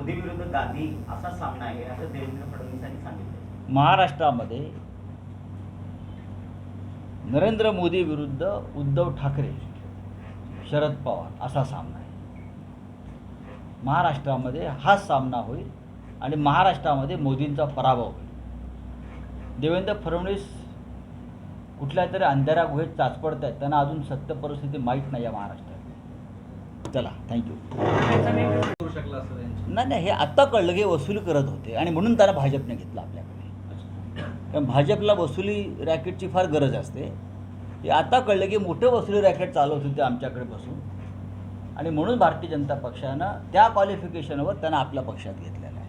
मोदी विरुद्ध गांधी असा सामना आहे असं देवेंद्र फडणवीसांनी सांगितलं. महाराष्ट्रामध्ये नरेंद्र मोदी विरुद्ध उद्धव ठाकरे शरद पवार असा सामना आहे. महाराष्ट्रामध्ये हा सामना होईल आणि महाराष्ट्रामध्ये मोदींचा पराभव होईल. देवेंद्र फडणवीस कुठल्या तरी अंधाऱ्या गुहेत चाचपडत आहेत त्यांना अजून सत्य परिस्थिती माहीत नाही आहे महाराष्ट्रात. चला थँक्यू नाही नाही हे आत्ता कळलं की वसुली करत होते आणि म्हणून त्यांना भाजपने घेतलं आपल्याकडे. कारण भाजपला वसुली रॅकेटची फार गरज असते. हे आता कळलं की मोठे वसुली रॅकेट चालवत होते आमच्याकडे बसून. आणि म्हणून भारतीय जनता पक्षानं त्या क्वालिफिकेशनवर त्यांना आपल्या पक्षात घेतलेलं आहे.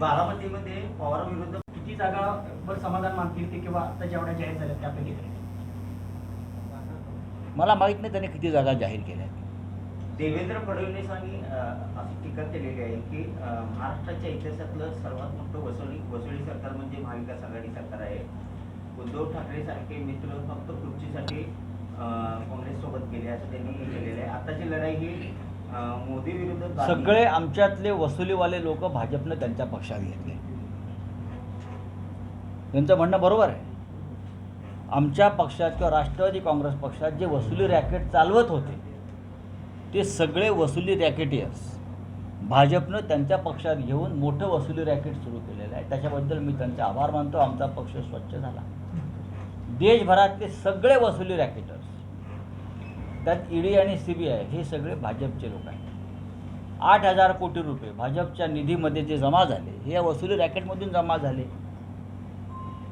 बारामतीमध्ये पवार विरुद्ध किती जागावर समाधान मानतील ते किंवा आता जेवढ्या जाहीर झाल्या त्यापैकी मला माहीत नाही त्यांनी किती जागा जाहीर केल्या आहेत. देवेंद्र फडणवीसांनी अं, अशी टीका केलेली आहे की महाराष्ट्राच्या इतिहासातलं सर्वात मोठं वसुली वसुली सरकार म्हणजे महाविकास आघाडी सरकार आहे. उद्धव ठाकरे सारखे मित्र फक्त खुर्चीसाठी काँग्रेस काँग्रेससोबत गेले असं त्यांनी हे केलेलं आहे. आताची लढाई ही मोदी विरुद्ध सगळे आमच्यातले वसुलीवाले लोक भाजपनं त्यांच्या पक्षात घेतले. त्यांचं म्हणणं बरोबर आहे. आमच्या पक्षात किंवा राष्ट्रवादी काँग्रेस पक्षात जे वसुली रॅकेट चालवत होते ते सगळे वसुली रॅकेटियर्स. भाजपनं त्यांच्या पक्षात घेऊन मोठं वसुली रॅकेट सुरू केलेलं आहे. त्याच्याबद्दल मी त्यांचे आभार मानतो. आमचा पक्ष स्वच्छ झाला. देशभरातले सगळे वसुली रॅकेटर्स त्यात ईडी आणि सी बी आय हे सगळे भाजपचे लोक आहेत. आठ हजार कोटी रुपये भाजपच्या निधीमध्ये जे जमा झाले हे या वसुली रॅकेटमधून जमा झाले.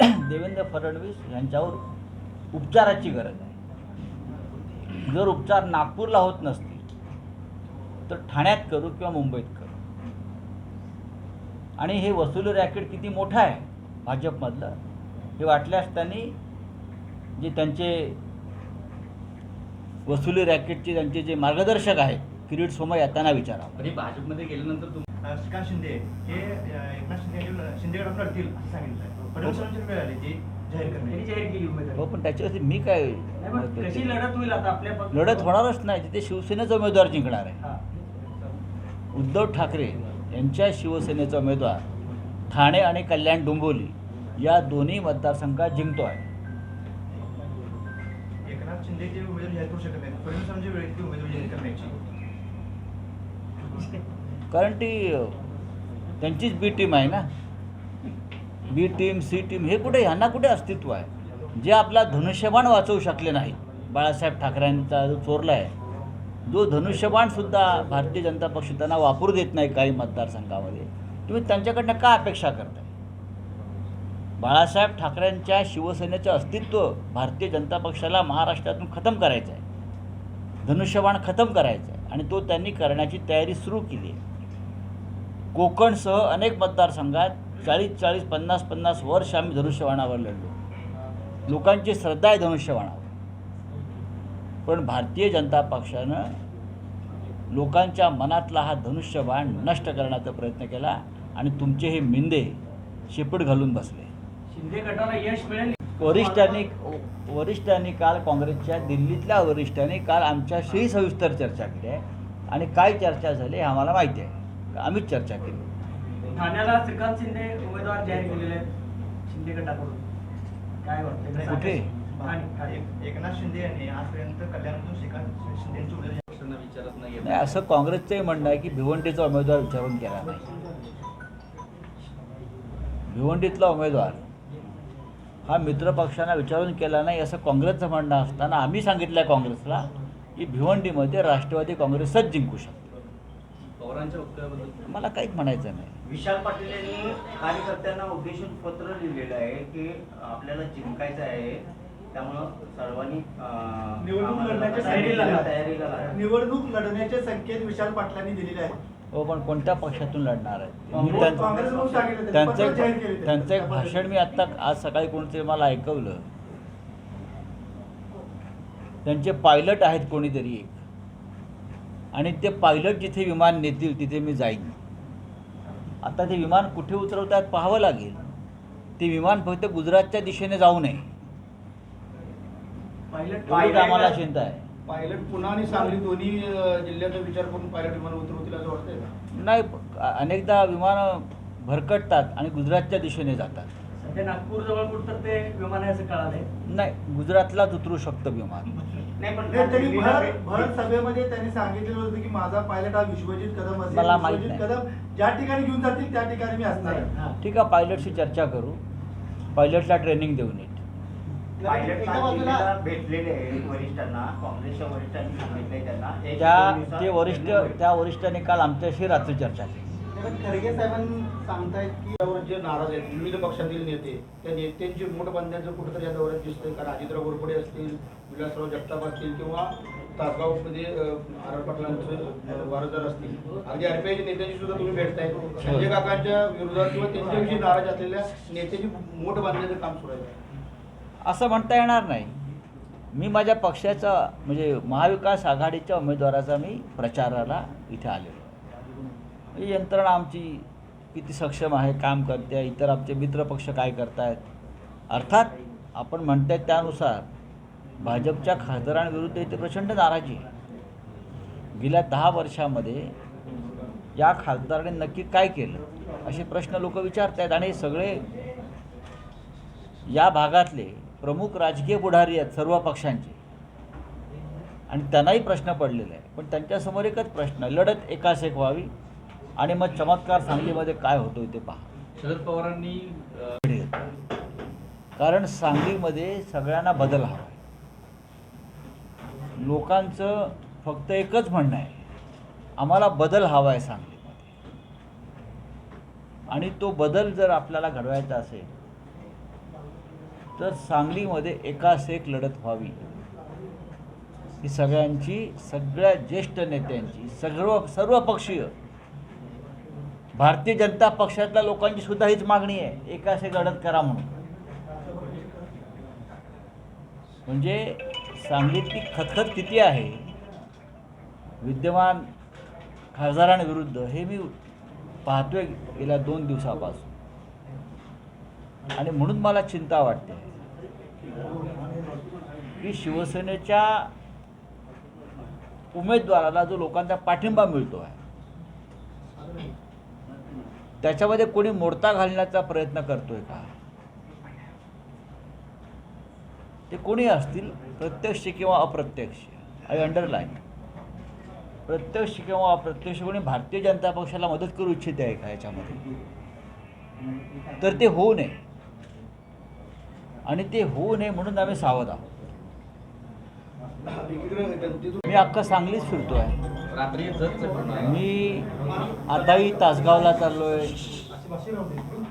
देवेंद्र फडणवीस यांच्यावर उपचाराची गरज आहे. जर उपचार नागपूरला होत नसते तर ठाण्यात करू किंवा मुंबईत करू. आणि हे वसुली रॅकेट किती मोठं आहे भाजपमधलं हे वाटल्यास त्यांनी जे त्यांचे वसुली रॅकेटचे त्यांचे जे मार्गदर्शक आहेत किरीट सोमय्या त्यांना विचारावं आणि भाजपमध्ये गेल्यानंतर तुम श्रीकांत शिंदे हे एकनाथ शिंदे लढतील असं सांगितलं फडणवीसांची वेळ आली ती हो उमेदवारी. पण त्याच्यावरती मी काय लढत होईल आता आपल्या लढत होणारच नाही तिथे शिवसेनेचा उमेदवार जिंकणार आहे. हा. उद्धव ठाकरे यांच्या शिवसेनेचा उमेदवार ठाणे आणि कल्याण डोंबिवली या दोन्ही मतदारसंघात जिंकतो आहे कारण ती त्यांचीच बी टीम आहे ना. बी टीम सी टीम हे कुठे ह्यांना कुठे अस्तित्व आहे? जे आपला धनुष्यबाण वाचवू शकले नाही बाळासाहेब ठाकरेंचा जो चोरला आहे जो धनुष्यबाणसुद्धा भारतीय जनता पक्ष त्यांना वापरू देत नाही काही मतदारसंघामध्ये तुम्ही त्यांच्याकडनं का अपेक्षा करताय? बाळासाहेब ठाकरेंच्या शिवसेनेचं अस्तित्व भारतीय जनता पक्षाला महाराष्ट्रातून खतम करायचं आहे धनुष्यबाण खतम करायचं आहे आणि तो त्यांनी करण्याची तयारी सुरू केली आहे. कोकणसह अनेक मतदारसंघात चाळीस चाळीस पन्नास पन्नास वर्ष आम्ही धनुष्यबाणावर लढलो. लोकांची श्रद्धा आहे धनुष्यबाणावर. पण भारतीय जनता पक्षानं लोकांच्या मनातला हा धनुष्यबाण नष्ट करण्याचा प्रयत्न केला आणि तुमचे हे मिंदे शेपूट घालून बसले. शिंदे गटाला यश मिळेल वरिष्ठांनी वरिष्ठांनी काल काँग्रेसच्या दिल्लीतल्या वरिष्ठांनी काल आमच्याशी सविस्तर चर्चा केली आहे. आणि काय चर्चा झाली हे आम्हाला माहिती आहे. आम्हीच चर्चा केली. ठाण्याला श्रीकांत शिंदे उमेदवार जाहीर केलेले आहेत शिंदे गटाकडून. काय वाटतं कुठे? ठाणे ठाणे एक- एकनाथ शिंदे यांनी आजपर्यंत कल्याणमधून श्रीकांत शिंदेची उमेदवार जाहीर पक्षांना विचारत नाही नाही असं काँग्रेसचंही म्हणणं आहे की भिवंडीचा उमेदवार विचारून केला नाही. भिवंडीतला उमेदवार हा मित्रपक्षांना विचारून केला नाही असं काँग्रेसचं म्हणणं असताना आम्ही सांगितलं आहे काँग्रेसला की भिवंडीमध्ये राष्ट्रवादी काँग्रेसच जिंकू शकते. पवारांच्या वक्तव्याबद्दल मला काहीच म्हणायचं नाही. विशाल पाटील यांनी कार्यकर्त्यांना उद्देशून पत्र लिहिलेलं आहे की आपल्याला जिंकायचं आहे. त्यामुळं सर्वांनी अं, निवडणूक आम्हाला लढण्याच्या तयारीला तयारीला तयारीला लागा. निवडणूक लढण्याचे संकेत विशाल पाटलांनी दिलेले आहेत. हो पण कोणत्या पक्षातून लढणार आहेत? मी काँग्रेस- त्यां- काँग्रेसमधून सांगितलं त्यांनी. पत्र जाहीर केले त्यांचं त्यांनी. त्यांचं एक भाषण मी आत्ता आज सकाळी कोणतरी मला ऐकवलं. त्यांचे पायलट आहेत कोणीतरी एक. आणि ते पायलट जिथे विमान नेतील तिथे मी जाईन. आता ते विमान कुठे उतरवतात पाहावं लागेल. ते विमान फक्त गुजरातच्या दिशेने जाऊ नये. पायलट आम्हाला चिंता आहे. पायलट पुन्हा आणि सांगली दोन्ही जिल्ह्याचा विचार करून पायलट विमान उतरवतील असं वाटतंय का? नाही अनेकदा विमानं भरकटतात आणि गुजरातच्या दिशेने जातात. सध्या नागपूर जवळ कुठं ते विमान आहे असं कळालंय. नाही गुजरातलाच उतरू शकतं विमान. नाही पण तरी भर दिल्लीला- भर सभेमध्ये त्यांनी सांगितलेलं होतं की माझा पायलट हा विश्वजित कदम असेल. मला माहीत विश्वजित नाही. कदम ज्या ठिकाणी घेऊन जातील त्या ठिकाणी मी असणार आहे. हा. ठीक आहे पायलटशी चर्चा करू. पायलटला ट्रेनिंग देऊ नीट पायलट एका बाजूला दिल्लीला भेटलेले आहे वरिष्ठांना काँग्रेसच्या वरिष्ठांनी सांगितलंय त्यांना. एक- त्या दिवसात ते वरिष्ठ त्या वरिष्ठांनी काल आमच्याशी रात्री चर्चा केली. पण खरगे साहेबांनी सांगतायत की यावर जे नाराज आहेत विविध पक्षातील नेते त्या नेत्यांची मोठ बांधण्याचं कुठेतरी या दौऱ्यात दिसतंय कारण अजितराव घोरपडे असतील विलासराव जगताप असतील किंवा तासगावमध्ये अं, आर आर पाटलांचे अं, वारसदार असतील. अगदी आरपीआयच्या नेत्यांची सुद्धा तुम्ही भेटताय. संजय काकांच्या विरोधात किंवा त्यांच्याविषयी नाराज असलेल्या नेत्याची मोठ बांधण्याचं काम सुरू आहे. असं म्हणता येणार नाही. मी माझ्या पक्षाचा म्हणजे महाविकास आघाडीच्या उमेदवाराचा मी प्रचाराला इथे आलेलो. ही यंत्रणा आमची किती सक्षम आहे काम करते इतर आमचे मित्रपक्ष काय करतायत. अर्थात आपण म्हणताय त्यानुसार भाजपच्या खासदारांविरुद्ध इथे प्रचंड नाराजी आहे. गेल्या दहा वर्षामध्ये या खासदाराने नक्की काय केलं? असे प्रश्न लोक विचारत आहेत आणि सगळे या भागातले प्रमुख राजकीय पुढारी आहेत सर्व पक्षांचे. आणि त्यांनाही प्रश्न पडलेले आहे पण त्यांच्यासमोर एकच प्रश्न लढत एकास एक व्हावी आणि मग चमत्कार सांगलीमध्ये काय होतोय ते पहा. शरद पवारांनी अं, कारण सांगलीमध्ये सगळ्यांना बदल हवा आहे. लोकांचं फक्त एकच म्हणणं आहे आम्हाला बदल हवा आहे सांगलीमध्ये. आणि तो बदल जर आपल्याला घडवायचा असेल तर सांगलीमध्ये एकास एक लढत व्हावी. ही सगळ्यांची सगळ्या ज्येष्ठ नेत्यांची सर्व सर्व पक्षीय भारतीय जनता पक्षातल्या लोकांची सुद्धा हीच मागणी आहे. एकास एक लढत करा म्हणून. म्हणजे सांगलीतली खतखत किती आहे? विद्यमान खासदारांविरुद्ध हे मी पाहतोय गेल्या दोन दिवसापासून. आणि म्हणून मला चिंता वाटते. की शिवसेनेच्या उमेदवाराला जो लोकांचा पाठिंबा मिळतो आहे त्याच्यामध्ये कोणी मोडता घालण्याचा प्रयत्न करतोय का? ते कोणी असतील? प्रत्यक्ष किंवा अप्रत्यक्ष? आय अंडरलाईन प्रत्यक्ष किंवा अप्रत्यक्ष कोणी भारतीय जनता पक्षाला मदत करू इच्छिते आहे का याच्यामध्ये? तर ते होऊ नये. आणि ते होऊ नये म्हणून आम्ही सावध आहोत. मी अख्खा सांगलीच फिरतो आहे मी आताही तासगावला चाललो आहे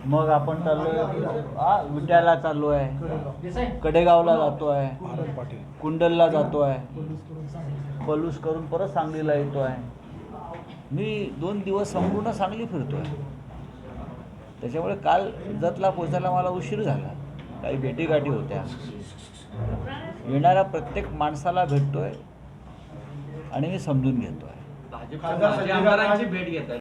मग आपण चाललो आहे विट्याला चाललो आहे कडेगावला जातो आहे कुंडलला जातो आहे पलूस करून परत सांगलीला येतो आहे मी दोन दिवस संपूर्ण सांगली फिरतो आहे त्याच्यामुळे काल जतला पोचायला मला उशीर झाला. काही भेटीगाठी होत्या. येणाऱ्या प्रत्येक माणसाला भेटतोय आणि मी समजून घेतो आहे भेट घेत